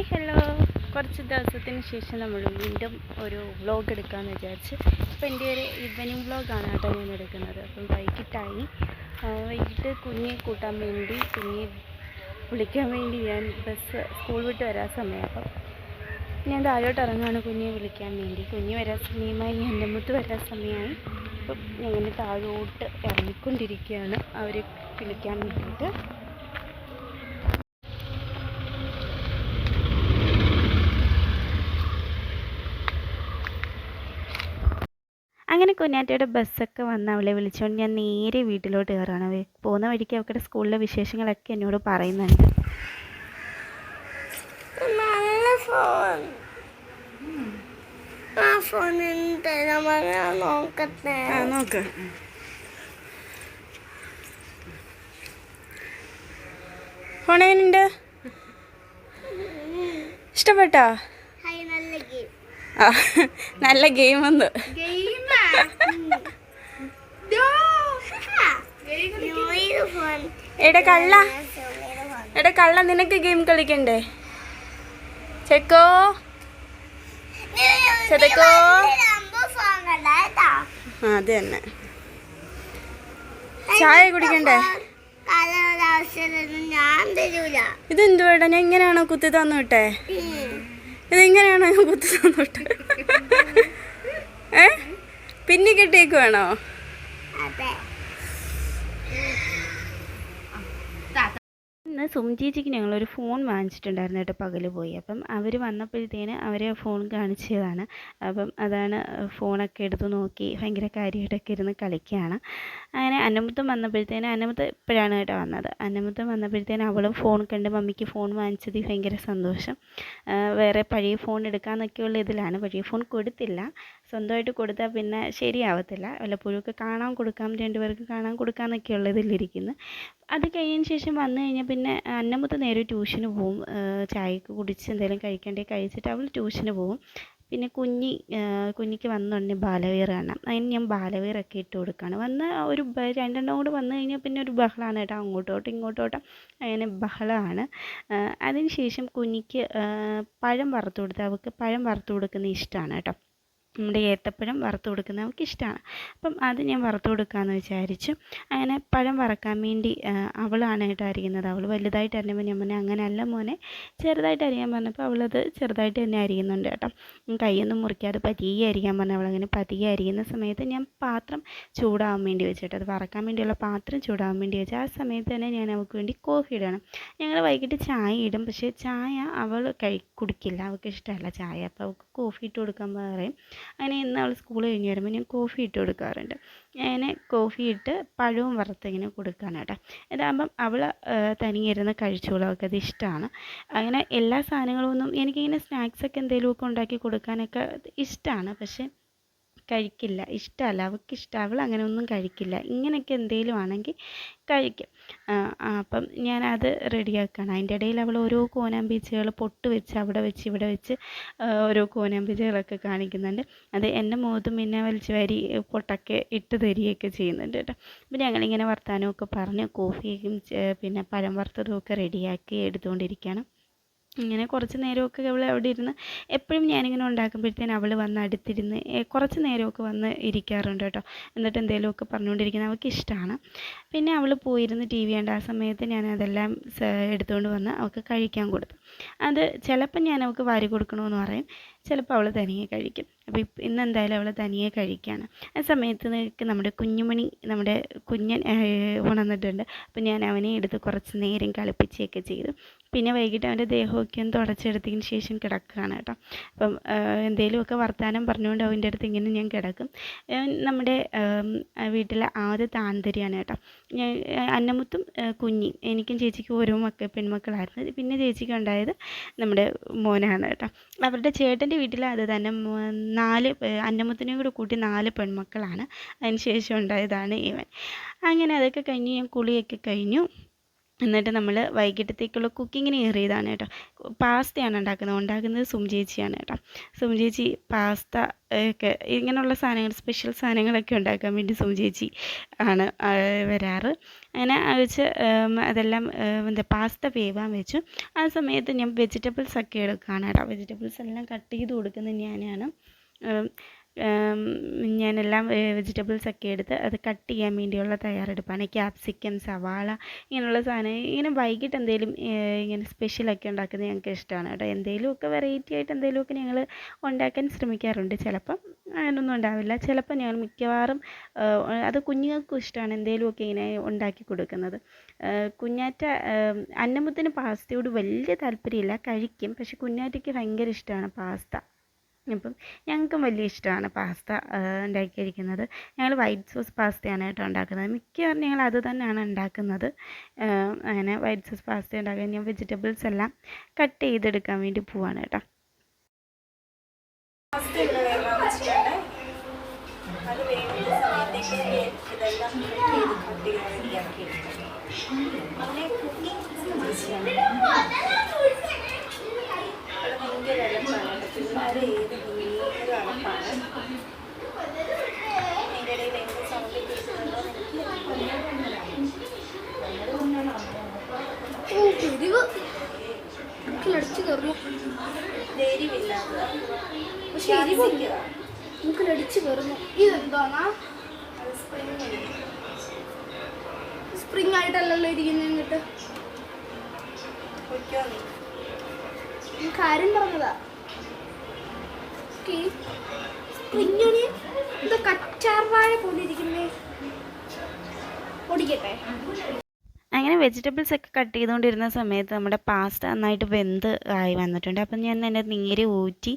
Hi hello കുറച്ച് ദിവസത്തിന് ശേഷം നമ്മൾ വീണ്ടും ഒരു വ്ലോഗ് എടുക്കാമെന്ന് വിചാരിച്ച്. അപ്പോൾ എന്റെ ഒരു ഈവനിങ് വ്ലോഗാണ് കേട്ടോ ഞാൻ എടുക്കുന്നത്. അപ്പം വൈകിട്ടായി. വൈകിട്ട് കുഞ്ഞെ കൂട്ടാൻ വേണ്ടി കുഞ്ഞെ വിളിക്കാൻ വേണ്ടി ഞാൻ ബസ് സ്കൂൾ വിട്ട് വരാൻ സമയം അപ്പം ഞാൻ താഴോട്ട് ഇറങ്ങുകയാണ് കുഞ്ഞെ വിളിക്കാൻ വേണ്ടി. കുഞ്ഞ് വരാൻ സമയമായി എന്റെ മുത്ത് വരാൻ സമയമായി. അപ്പം ഞങ്ങൾ താഴോട്ട് ഇറങ്ങിക്കൊണ്ടിരിക്കുകയാണ് അവർ വിളിക്കാൻ വേണ്ടിയിട്ട്. അങ്ങനെ കുഞ്ഞാറ്റയുടെ ബസ്സൊക്കെ വന്ന് അവളെ വിളിച്ചുകൊണ്ട് ഞാൻ നേരെ വീട്ടിലോട്ട് കയറുകയാണ് അവ പോകുന്ന വഴിക്ക് അവരുടെ സ്കൂളിലെ വിശേഷങ്ങളൊക്കെ എന്നോട് പറയുന്നുണ്ട്. എങ്ങനെയുണ്ട്? ഇഷ്ടപ്പെട്ടോ? നല്ല ഗെയിം. ഗെയിം ഒന്ന് ഫോൺ എടെ കള്ള. എടാ കള്ള നിനക്ക് ഗെയിം കളിക്കണ്ടേ? ചെക്കോ? ചെക്കോ അത് തന്നെ. ചായ കുടിക്കണ്ടേ? കാലാവസ്ഥയിലൊന്നും ഞാൻ ഇങ്ങനെയാണോ കുത്തി തന്നു വിട്ടേ. ഇതെങ്ങനെയാണോ ഞാൻ കുത്തി തന്നു വിട്ടേ? ഏ? പിന്നെ കെട്ടിയേക്കുവാണോ ഇന്ന് സുംജീജിക്ക് ഞങ്ങളൊരു ഫോൺ വാങ്ങിച്ചിട്ടുണ്ടായിരുന്നു കേട്ടോ പകൽ പോയി. അപ്പം അവർ വന്നപ്പോഴത്തേന് അവരെ ഫോൺ കാണിച്ചതാണ്. അപ്പം അതാണ് ഫോണൊക്കെ എടുത്ത് നോക്കി ഭയങ്കര കാര്യമായിട്ടൊക്കെ ഇരുന്ന് കളിക്കുകയാണ്. അങ്ങനെ അന്നമുത്തം വന്നപ്പോഴത്തേന് അന്നമുത്തം ഇപ്പോഴാണ് കേട്ടോ വന്നത്. അന്നമുത്തം വന്നപ്പോഴത്തേന് അവളും ഫോൺ കണ്ട് മമ്മിക്ക് ഫോൺ വാങ്ങിച്ചതിൽ ഭയങ്കര സന്തോഷം. വേറെ പഴയ ഫോൺ എടുക്കാമെന്നൊക്കെയുള്ള ഇതിലാണ്. പഴയ ഫോൺ കൊടുത്തില്ല. സ്വന്തമായിട്ട് കൊടുത്താൽ പിന്നെ ശരിയാവത്തില്ല. വല്ലപ്പോഴൊക്കെ കാണാൻ കൊടുക്കാം രണ്ടുപേർക്ക് കാണാൻ കൊടുക്കാമെന്നൊക്കെയുള്ള ഇതിലിരിക്കുന്നു. അത് കഴിഞ്ഞതിന് ശേഷം വന്നു കഴിഞ്ഞാൽ പിന്നെ അന്നമുത്ത് നേരെ ട്യൂഷന് പോവും. ചായയൊക്കെ കുടിച്ച് എന്തെങ്കിലും കഴിക്കണ്ടേ കഴിച്ചിട്ട് അവൾ ട്യൂഷന് പോവും. പിന്നെ കുഞ്ഞി കുഞ്ഞിക്ക് വന്നുടനെ ബാലവീർ കാണാം അതിന് ഞാൻ ബാലവീറൊക്കെ ഇട്ട് കൊടുക്കുകയാണ് വന്ന് ഒരു രണ്ടെണ്ണം കൂടെ വന്നു കഴിഞ്ഞാൽ പിന്നെ ഒരു ബഹളമാണ് കേട്ടോ. അങ്ങോട്ടോട്ടും ഇങ്ങോട്ടോട്ടും അങ്ങനെ ബഹളമാണ്. അതിന് ശേഷം കുഞ്ഞിക്ക് പഴം വറുത്ത് കൊടുത്ത് അവൾക്ക് പഴം വറുത്ത് കൊടുക്കുന്നത് ഇഷ്ടമാണ് കേട്ടോ. നമ്മുടെ ഏത്തപ്പഴം വറുത്ത് കൊടുക്കുന്നത് അവൾക്ക് ഇഷ്ടമാണ് അപ്പം അത് ഞാൻ വറുത്ത് കൊടുക്കാമെന്ന് വിചാരിച്ചു. അങ്ങനെ പഴം വറക്കാൻ വേണ്ടി അവളാണ് കേട്ടോ അരിയുന്നത്. അവൾ വലുതായിട്ട് അറിയുമ്പോൾ ഞാൻ പറഞ്ഞു അങ്ങനെയല്ല മോനെ. ചെറുതായിട്ട് അരിയാൻ പറഞ്ഞപ്പോൾ അവളത് ചെറുതായിട്ട് തന്നെ അരിയുന്നുണ്ട് കേട്ടോ. കൈയൊന്നും മുറിക്കാതെ പതിയെ അരിയാൻ പറഞ്ഞു അവളങ്ങനെ പതിയെ അരിയുന്ന സമയത്ത് ഞാൻ പാത്രം ചൂടാവാൻ വേണ്ടി വെച്ചിട്ട് അത് വറക്കാൻ വേണ്ടിയുള്ള പാത്രം ചൂടാവാൻ വേണ്ടി വെച്ചു. ആ സമയത്ത് തന്നെ ഞാൻ അവൾക്ക് വേണ്ടി കോഫി ഇടണം ഞങ്ങൾ വൈകിട്ട് ചായ ഇടും. പക്ഷേ ചായ അവൾ കഴി കുടിക്കില്ല. അവൾക്ക് ഇഷ്ടമല്ല ചായ. അപ്പോൾ അവൾക്ക് കോഫി ഇട്ട് കൊടുക്കാൻ പറയും. അങ്ങനെ ഇന്ന് അവൾ സ്കൂൾ കഴിഞ്ഞ് വരുമ്പോൾ ഞാൻ കോഫി ഇട്ട് കൊടുക്കാറുണ്ട്. ഞാൻ കോഫി ഇട്ട് പഴവും വറുത്ത് ഇങ്ങനെ കൊടുക്കുകയാണ് കേട്ടോ ഇതാകുമ്പം അവൾ തനിയെ ഇരുന്ന് കഴിച്ചോളും അവൾക്കത് ഇഷ്ടമാണ് അങ്ങനെ എല്ലാ സാധനങ്ങളും ഒന്നും എനിക്കിങ്ങനെ സ്നാക്സൊക്കെ എന്തെങ്കിലുമൊക്കെ ഉണ്ടാക്കി കൊടുക്കാനൊക്കെ ഇഷ്ടമാണ് പക്ഷേ കഴിക്കില്ല. ഇഷ്ടമല്ല. അവൾക്ക് ഇഷ്ടം അവൾ അങ്ങനെ ഒന്നും കഴിക്കില്ല. ഇങ്ങനെയൊക്കെ എന്തെങ്കിലും ആണെങ്കിൽ കഴിക്കും. അപ്പം അത് റെഡിയാക്കുകയാണ് അതിന്റെ ഇടയിൽ അവൾ ഓരോ കോനാമ്പീച്ചകൾ പൊട്ട് വെച്ച് അവിടെ വെച്ച് ഇവിടെ വെച്ച് ഓരോ കോനാമ്പീച്ചകളൊക്കെ കാണിക്കുന്നുണ്ട്. അത് എന്റെ മുഖത്തും പിന്നെ വലിച്ച് പൊട്ടൊക്കെ ഇട്ട് തരികയൊക്കെ ചെയ്യുന്നുണ്ട് കേട്ടോ. അപ്പം ഞങ്ങളിങ്ങനെ വർത്താനമൊക്കെ പറഞ്ഞ് കോഫിയും പിന്നെ പഴം വറുത്തതും ഒക്കെ റെഡിയാക്കി എടുത്തുകൊണ്ടിരിക്കുകയാണ്. ഇങ്ങനെ കുറച്ച് നേരമൊക്കെ അവൾ അവിടെ ഇരുന്ന് എപ്പോഴും ഞാനിങ്ങനെ ഉണ്ടാക്കുമ്പോഴത്തേന് അവൾ വന്ന് അടുത്തിരുന്ന് കുറച്ച് നേരമൊക്കെ വന്ന് ഇരിക്കാറുണ്ട് കേട്ടോ. എന്നിട്ട് എന്തെങ്കിലുമൊക്കെ പറഞ്ഞുകൊണ്ടിരിക്കുന്നത് അവൾക്ക് ഇഷ്ടമാണ്. പിന്നെ അവൾ പോയിരുന്ന് ടി വി കണ്ട ആ സമയത്ത് ഞാൻ അതെല്ലാം എടുത്തുകൊണ്ട് വന്ന് അവൾക്ക് കഴിക്കാൻ കൊടുത്തു. അത് ചിലപ്പോൾ ഞാൻ അവൾക്ക് വാരി കൊടുക്കണമെന്ന് പറയും. ചിലപ്പോൾ അവൾ തനിയെ കഴിക്കും. അപ്പോൾ ഇന്ന് എന്തായാലും അവൾ തനിയെ കഴിക്കുകയാണ് ആ സമയത്ത് നമ്മുടെ കുഞ്ഞുമണി നമ്മുടെ കുഞ്ഞൻ ഉണർന്നിട്ടുണ്ട്. അപ്പോൾ ഞാൻ അവനെ എടുത്ത് കുറച്ച് നേരം കളിപ്പിച്ചൊക്കെ ചെയ്തു. പിന്നെ വൈകിട്ട് അവന്റെ ദേഹമൊക്കെ ഒന്ന് തുടച്ചെടുത്തതിന് ശേഷം കിടക്കുകയാണ് കേട്ടോ. അപ്പം എന്തെങ്കിലുമൊക്കെ വർത്തമാനം പറഞ്ഞുകൊണ്ട് അവന്റെ അടുത്ത് ഇങ്ങനെ ഞാൻ കിടക്കും. നമ്മുടെ വീട്ടിലെ ആദ്യ താന്തരിയാണ് കേട്ടോ. ഞാൻ അന്നമുത്തും കുഞ്ഞി എനിക്കും ചേച്ചിക്കും ഓരോ മക്ക പെൺമക്കളായിരുന്നു. പിന്നെ ചേച്ചിക്ക് ഉണ്ടായത് നമ്മുടെ മോനാണ് കേട്ടോ. അവരുടെ ചേട്ടന്റെ വീട്ടിൽ അത് തന്നെ നാല് അന്നമ്മത്തിനെയും കൂടി കൂടെ കൂട്ടി നാല് പെൺമക്കളാണ്. അതിന് ശേഷം ഉണ്ടായതാണ് ഇവൻ. അങ്ങനെ അതൊക്കെ കഴിഞ്ഞ് ഞാൻ കുളിയൊക്കെ കഴിഞ്ഞു. എന്നിട്ട് നമ്മൾ വൈകിട്ടത്തേക്കുള്ള കുക്കിങ്ങിന് കയറിയതാണ് കേട്ടോ. പാസ്തയാണ് ഉണ്ടാക്കുന്നത്. ഉണ്ടാക്കുന്നത് സും ചേച്ചിയാണ് കേട്ടോ. സും ചേച്ചി പാസ്ത ഒക്കെ ഇങ്ങനെയുള്ള സാധനങ്ങൾ സ്പെഷ്യൽ സാധനങ്ങളൊക്കെ ഉണ്ടാക്കാൻ വേണ്ടി സും ചേച്ചി ആണ് വരാറ്. അങ്ങനെ വെച്ച് അതെല്ലാം എന്താ പാസ്ത വേവാൻ വെച്ചു. ആ സമയത്ത് ഞാൻ വെജിറ്റബിൾസ് ഒക്കെ എടുക്കുകയാണ് കേട്ടോ. വെജിറ്റബിൾസ് എല്ലാം കട്ട് ചെയ്ത് കൊടുക്കുന്നത് ഞാനാണ്. ഞാനെല്ലാം വെജിറ്റബിൾസ് ഒക്കെ എടുത്ത് അത് കട്ട് ചെയ്യാൻ വേണ്ടിയുള്ള തയ്യാറെടുപ്പാണ്. ക്യാപ്സിക്കം സവാള ഇങ്ങനെയുള്ള സാധനം ഇങ്ങനെ വൈകിട്ട് എന്തെങ്കിലും ഇങ്ങനെ സ്പെഷ്യലൊക്കെ ഉണ്ടാക്കുന്നത് ഞങ്ങൾക്ക് ഇഷ്ടമാണ് കേട്ടോ. എന്തെങ്കിലുമൊക്കെ വെറൈറ്റി ആയിട്ട് എന്തെങ്കിലുമൊക്കെ ഞങ്ങൾ ഉണ്ടാക്കാൻ ശ്രമിക്കാറുണ്ട്. ചിലപ്പം അങ്ങനൊന്നും ഉണ്ടാവില്ല. ചിലപ്പോൾ ഞങ്ങൾ മിക്കവാറും അത് കുഞ്ഞുങ്ങൾക്കും ഇഷ്ടമാണ് എന്തെങ്കിലുമൊക്കെ ഇങ്ങനെ ഉണ്ടാക്കി കൊടുക്കുന്നത്. കുഞ്ഞാറ്റ അന്നമുത്തിന് പാസ്തയോട് വലിയ താല്പര്യമില്ല. കഴിക്കും. പക്ഷെ കുഞ്ഞാറ്റയ്ക്ക് ഭയങ്കര ഇഷ്ടമാണ് പാസ്ത അപ്പം ഞങ്ങൾക്കും വലിയ ഇഷ്ടമാണ് പാസ്ത ഉണ്ടാക്കിയിരിക്കുന്നത്. ഞങ്ങൾ വൈറ്റ് സോസ് പാസ്തയാണ് കേട്ടോ ഉണ്ടാക്കുന്നത്. മിക്കവാറും ഞങ്ങൾ അത് തന്നെയാണ് ഉണ്ടാക്കുന്നത്. അങ്ങനെ വൈറ്റ് സോസ് പാസ്ത ഉണ്ടാക്കാൻ ഞാൻ വെജിറ്റബിൾസ് എല്ലാം കട്ട് ചെയ്തെടുക്കാൻ വേണ്ടി പോവാണ് കേട്ടോ. അത് ഇതെല്ലാം കുക്കിംഗ് ഭയങ്കര പിള്ളേർ ഏത് ഭയങ്കര എളുപ്പമാണ് അതിന്റെ ഇടയിൽ എന്ത് സൗണ്ട് കേൾക്കുന്നുണ്ടോ മൂക്കിലടിച്ച് കയറുന്നു ധൈര്യമില്ലാതെ പക്ഷെ മൂക്കിലടിച്ച് കയറുന്നു ഇതെന്താണാ സ്പ്രിങ് ആയിട്ടല്ലല്ലോ ഇരിക്കുന്നത് എന്നിട്ട് കാര്യം നീ പറഞ്ഞതാ സ്പ്രിങ്ങിന് ഇത് കച്ചാർവാഴ പോലെ ഇരിക്കുന്നേ. ഓടിക്കട്ടെ. വെജിറ്റബിൾസ് ഒക്കെ കട്ട് ചെയ്തുകൊണ്ടിരുന്ന സമയത്ത് നമ്മുടെ പാസ്ത നന്നായിട്ട് വെന്ത് ആയി വന്നിട്ടുണ്ട്. അപ്പം ഞാൻ എന്റെ നീര് ഊറ്റി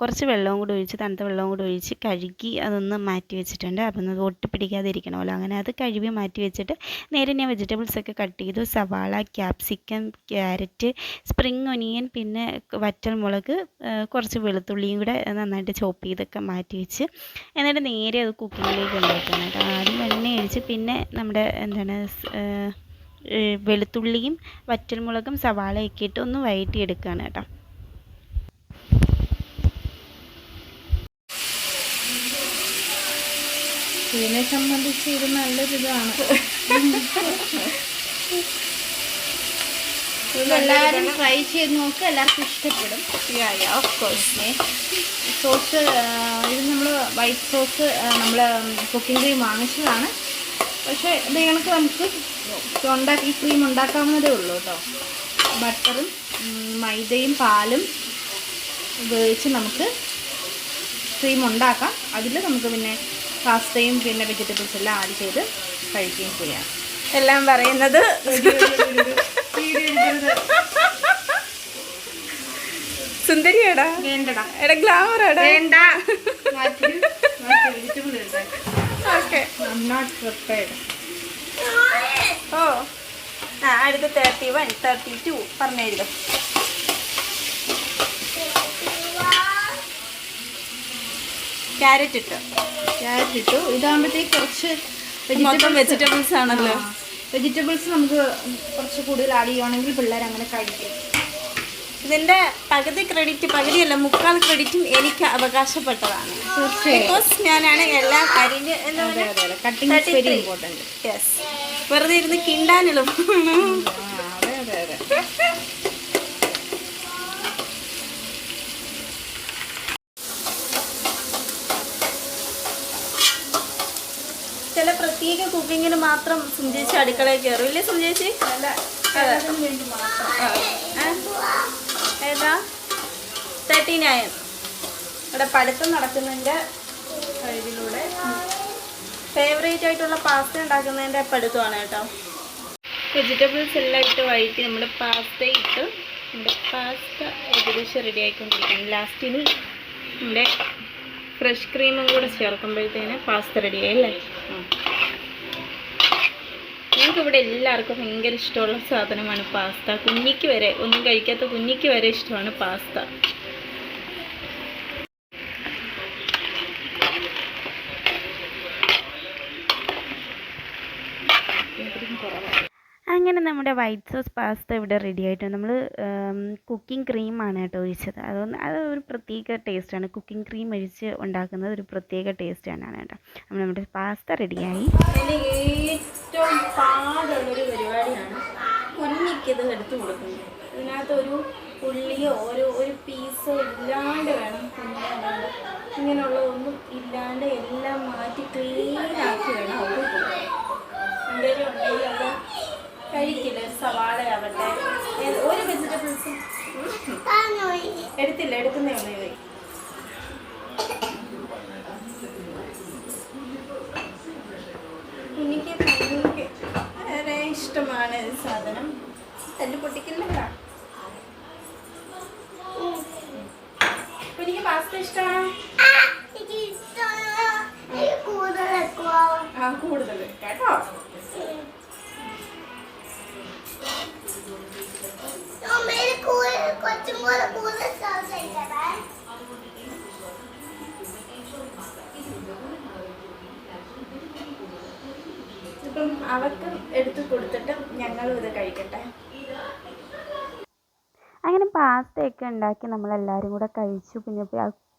കുറച്ച് വെള്ളവും കൂടി ഒഴിച്ച് തണുത്ത വെള്ളവും കൂടി ഒഴിച്ച് കഴുകി അതൊന്ന് മാറ്റി വെച്ചിട്ടുണ്ട്. അപ്പം അത് ഒട്ടിപ്പിടിക്കാതിരിക്കണമല്ലോ അങ്ങനെ അത് കഴുകി മാറ്റി വെച്ചിട്ട് നേരെ ഞാൻ വെജിറ്റബിൾസ് ഒക്കെ കട്ട് ചെയ്തു. സവാള ക്യാപ്സിക്കം ക്യാരറ്റ് സ്പ്രിങ് ഒനിയൻ പിന്നെ വറ്റൽ മുളക് കുറച്ച് വെളുത്തുള്ളിയും കൂടെ നന്നായിട്ട് ചോപ്പ് ചെയ്തൊക്കെ മാറ്റി വെച്ച് എന്നിട്ട് നേരെ അത് കുക്കിങ്ങിലേക്ക് ഉണ്ടാക്കുകയാണ് കേട്ടോ. ആദ്യം എണ്ണ ഒഴിച്ച് പിന്നെ നമ്മുടെ എന്താണ് വെളുത്തുള്ളിയും വറ്റൽമുളകും സവാളയൊക്കെ ഇട്ട് ഒന്ന് വഴറ്റിയെടുക്കുകയാണ് കേട്ടോ. ഇതിനെ സംബന്ധിച്ച് ഇത് നല്ലൊരിതാണ്. എല്ലാവരും ട്രൈ ചെയ്ത് നോക്കുക എല്ലാവർക്കും ഇഷ്ടപ്പെടും. ഓഫ് കോഴ്സ് സോസ് ഇത് നമ്മൾ വൈറ്റ് സോസ് നമ്മൾ കുക്കിംഗ് ക്രീം വാങ്ങിച്ചതാണ് പക്ഷേ ഇത് കണക്ക് നമുക്ക് ഉണ്ടാക്കി ക്രീം ഉണ്ടാക്കാവുന്നതേ ഉള്ളൂ കേട്ടോ. ബട്ടറും മൈദയും പാലും ഉപയോഗിച്ച് നമുക്ക് ക്രീം ഉണ്ടാക്കാം. അതിൽ നമുക്ക് പിന്നെ പാസ്തയും പിന്നെ വെജിറ്റബിൾസ് എല്ലാം ആഡ് ചെയ്ത് കഴിക്കുകയും ചെയ്യാം. എല്ലാം പറയുന്നത് സുന്ദരിയാടാ. വേണ്ടടാ. എടാ ഗ്ലാമറാടാ വേണ്ട. വെജിറ്റബിൾ ഓക്കെ ഓ ആ അടുത്ത തേർട്ടി വൺ തേർട്ടി ടു പറഞ്ഞെഴുതു ക്യാരറ്റ് ഇട്ടു. ക്യാരറ്റ് ഇട്ടു. ഇതാകുമ്പോഴത്തേക്ക് കുറച്ച് മൊത്തം വെജിറ്റബിൾസ് ആണല്ലോ. വെജിറ്റബിൾസ് നമുക്ക് കുറച്ച് കൂടുതൽ ആഡ് ചെയ്യുവാണെങ്കിൽ പിള്ളേർ അങ്ങനെ കഴിക്കും. ഇതിന്റെ പകുതി ക്രെഡിറ്റ് പകുതിയല്ല മുക്കാൽ ക്രെഡിറ്റും എനിക്ക് അവകാശപ്പെട്ടതാണ്. ബിക്കോസ് ഞാനാണ് എല്ലാ യെസ് വെറുതെ ഇരുന്ന് കിണ്ടാനുള്ള ചില പ്രത്യേക കുക്കിങ്ങിന് മാത്രം സുഞ്ചേച്ചി അടുക്കളയിൽ കയറും. ഇല്ലേ സുഞ്ചേച്ചി? ഏതാ തേർട്ടി നയൻ ഇവിടെ പഠിത്തം നടക്കുന്നതിന്റെ ഇതിലൂടെ ഫേവറേറ്റ് ആയിട്ടുള്ള പാസ്ത ഉണ്ടാക്കുന്നതിന്റെ പഠിത്തമാണ് കേട്ടോ. വെജിറ്റബിൾസ് എല്ലാം ഇട്ട് വഴറ്റി നമ്മൾ പാസ്ത ഇട്ട് നമ്മുടെ പാസ്ത ഏകദേശം റെഡി ആയിക്കൊണ്ടിരിക്കുകയാണ്. ലാസ്റ്റിന് നമ്മുടെ ഫ്രഷ് ക്രീമും കൂടെ ചേർക്കുമ്പോഴത്തേന് പാസ്ത റെഡിയായി അല്ലേ? ഞങ്ങൾക്ക് ഇവിടെ എല്ലാവർക്കും ഭയങ്കര ഇഷ്ടമുള്ള സാധനമാണ് പാസ്ത. കുഞ്ഞിക്ക് വരെ ഒന്നും കഴിക്കാത്ത കുഞ്ഞിക്ക് വരെ ഇഷ്ടമാണ് പാസ്ത. അങ്ങനെ നമ്മുടെ വൈറ്റ് സോസ് പാസ്ത ഇവിടെ റെഡി ആയിട്ടുണ്ട്. നമ്മൾ കുക്കിംഗ് ക്രീമാണ് കേട്ടോ ഒഴിച്ചത്. അതൊന്ന് അത് ഒരു പ്രത്യേക ടേസ്റ്റാണ് കുക്കിംഗ് ക്രീം ഒഴിച്ച് ഉണ്ടാക്കുന്നത് ഒരു പ്രത്യേക ടേസ്റ്റാണ് കേട്ടോ. നമ്മൾ നമ്മുടെ പാസ്ത റെഡിയായി ഏറ്റവും പാടുള്ളൊരു എടുത്തു ഇതിനകത്ത് ഒരു ഉള്ളിയോ ഒരു ഒരു പീസോ ഇല്ലാണ്ട് വേണം ഇങ്ങനെയുള്ള ഇങ്ങനെയുള്ളതൊന്നും ഇല്ലാണ്ട് എല്ലാം മാറ്റി ക്ലീനാക്കി വേണം അവർ എന്തെങ്കിലും ഉണ്ടെങ്കിൽ അത് കഴിക്കില്ല സവാള ആവട്ടെ. ഒരു വെജിറ്റബിൾസും എടുത്തില്ല എടുക്കുന്നേ ഉള്ളൂ എനിക്ക് ഭയങ്കര ഇഷ്ടമാണ് സാധനം. തല്ല് പൊട്ടിക്കുന്നില്ല എനിക്ക് പാസ്ത ഇഷ്ടമാണോ? ആ കൂടുതൽ കേട്ടോ. കുറച്ചും കൂടെ കൂടുതൽ സോസ് കഴിക്കണേ ഇപ്പം അവർക്ക് എടുത്ത് കൊടുത്തിട്ട് ഞങ്ങളും ഇത് കഴിക്കട്ടെ. അങ്ങനെ പാസ്തയൊക്കെ ഉണ്ടാക്കി നമ്മളെല്ലാവരും കൂടെ കഴിച്ചു. പിന്നെ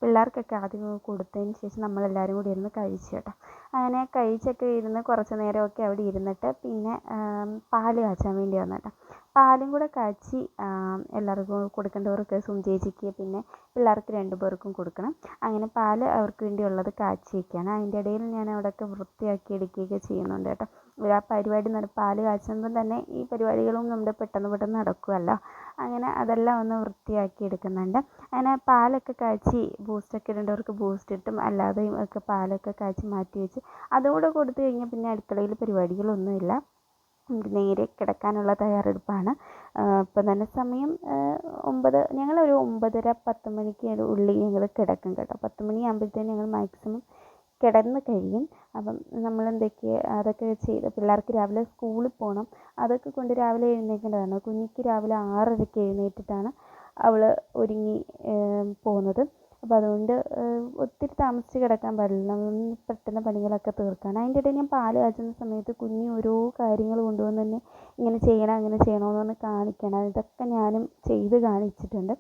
പിള്ളേർക്കൊക്കെ ആദ്യം കൊടുത്തതിന് ശേഷം നമ്മളെല്ലാവരും കൂടി ഇരുന്ന് കഴിച്ചു കേട്ടോ. അങ്ങനെ കഴിച്ചൊക്കെ ഇരുന്ന് കുറച്ച് നേരമൊക്കെ അവിടെ ഇരുന്നിട്ട് പിന്നെ പാൽ കാച്ചാൻ വേണ്ടി വന്നു കേട്ടോ പാലും കൂടെ കാച്ചി എല്ലാവർക്കും കൊടുക്കേണ്ടവർക്ക് സും ചേച്ചിക്ക് പിന്നെ പിള്ളേർക്ക് രണ്ട് പേർക്കും കൊടുക്കണം. അങ്ങനെ പാൽ അവർക്ക് വേണ്ടിയുള്ളത് കാച്ചി വയ്ക്കുകയാണ് അതിന്റെ ഇടയിൽ ഞാൻ അവിടെയൊക്കെ വൃത്തിയാക്കി എടുക്കുകയൊക്കെ ചെയ്യുന്നുണ്ട് കേട്ടോ. ആ പരിപാടി നട പാൽ കാച്ചുമ്പം തന്നെ ഈ പരിപാടികളും നമ്മുടെ പെട്ടെന്ന് പെട്ടെന്ന് നടക്കുമല്ലോ അങ്ങനെ അതെല്ലാം ഒന്ന് വൃത്തിയാക്കി എടുക്കുന്നുണ്ട്. അങ്ങനെ പാലൊക്കെ കാച്ചി ബൂസ്റ്റൊക്കെ ഇടേണ്ടവർക്ക് ബൂസ്റ്റ് ഇട്ടും അല്ലാതെയും ഒക്കെ പാലൊക്കെ കാച്ചി മാറ്റി വെച്ച് അതുകൂടെ കൊടുത്തു കഴിഞ്ഞാൽ പിന്നെ അടുക്കളയിൽ പരിപാടികളൊന്നുമില്ല. നേരെ കിടക്കാനുള്ള തയ്യാറെടുപ്പാണ്. ഇപ്പം തന്നെ സമയം ഒമ്പത് ഞങ്ങളൊരു ഒമ്പതര പത്ത് മണിക്ക് ഉള്ളിൽ ഞങ്ങൾ കിടക്കും കേട്ടോ. പത്ത് മണിയാകുമ്പോഴത്തേന് ഞങ്ങൾ മാക്സിമം കിടന്ന് കഴിയും. അപ്പം നമ്മൾ എന്തൊക്കെ അതൊക്കെ ചെയ്ത് പിള്ളേർക്ക് രാവിലെ സ്കൂളിൽ പോകണം അതൊക്കെ കൊണ്ട് രാവിലെ എഴുന്നേൽക്കേണ്ടതാണ് കുഞ്ഞിക്ക് രാവിലെ ആറരയ്ക്ക് എഴുന്നേറ്റിട്ടാണ് അവൾ ഒരുങ്ങി പോകുന്നത് അപ്പോൾ അതുകൊണ്ട് ഒത്തിരി താമസിച്ച് കിടക്കാൻ പാടില്ല. പെട്ടെന്ന് പണികളൊക്കെ തീർക്കണം അതിന്റെ ഇടയിൽ ഞാൻ പാൽ കാച്ചുന്ന സമയത്ത് കുഞ്ഞ് ഓരോ കാര്യങ്ങൾ കൊണ്ടുവന്ന് തന്നെ ഇങ്ങനെ ചെയ്യണം അങ്ങനെ ചെയ്യണമെന്ന് പറഞ്ഞ് കാണിക്കണം. ഇതൊക്കെ ഞാനും ചെയ്ത് കാണിച്ചിട്ടുണ്ട്.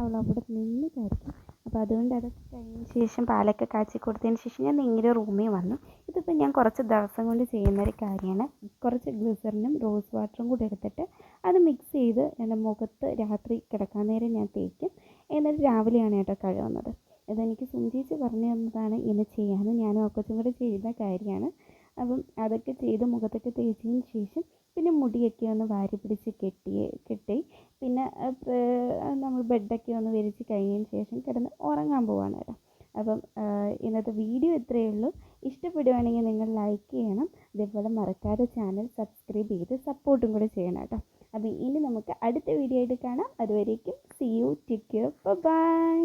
അവൾ അവിടെ നിന്ന് അപ്പോൾ അതുകൊണ്ട് അതൊക്കെ കഴിഞ്ഞ ശേഷം പാലൊക്കെ കാച്ചി കൊടുത്തതിന് ശേഷം ഞാൻ നേരെ റൂമിൽ വന്നു. ഇതിപ്പോൾ ഞാൻ കുറച്ച് ദിവസം കൊണ്ട് ചെയ്യുന്ന ഒരു കാര്യമാണ്. കുറച്ച് ഗ്ലിസറിനും റോസ് വാട്ടറും കൂടി എടുത്തിട്ട് അത് മിക്സ് ചെയ്ത് എന്റെ മുഖത്ത് രാത്രി കിടക്കാൻ നേരം ഞാൻ തേക്കും. എന്നിട്ട് രാവിലെയാണ് കേട്ടോ കഴുകുന്നത്. ഇതെനിക്ക് സുഞ്ചേച്ചി പറഞ്ഞു തന്നതാണ് ഇങ്ങനെ ചെയ്യാമെന്ന്. ഞാനും അക്കൊച്ചും കൂടെ ചെയ്ത കാര്യമാണ്. അപ്പം അതൊക്കെ ചെയ്ത് മുഖത്തൊക്കെ തേച്ചതിന് ശേഷം പിന്നെ മുടിയൊക്കെ ഒന്ന് വാരി പിടിച്ച് കെട്ടി കെട്ടി. പിന്നെ നമ്മൾ ബെഡൊക്കെ ഒന്ന് വിരിച്ച് കഴിഞ്ഞതിന് ശേഷം കിടന്ന് ഉറങ്ങാൻ പോവാണ് കേട്ടോ. അപ്പം ഇന്നത്തെ വീഡിയോ ഇത്രയേ ഉള്ളൂ. ഇഷ്ടപ്പെടുവാണെങ്കിൽ നിങ്ങൾ ലൈക്ക് ചെയ്യണം. അതേപോലെ മറക്കാതെ ചാനൽ സബ്സ്ക്രൈബ് ചെയ്ത് സപ്പോർട്ടും കൂടെ ചെയ്യണം കേട്ടോ. അപ്പം ഇനി നമുക്ക് അടുത്ത വീഡിയോ ആയിട്ട് കാണാം. അതുവരേക്കും സി യു ടേക്ക് ബൈ.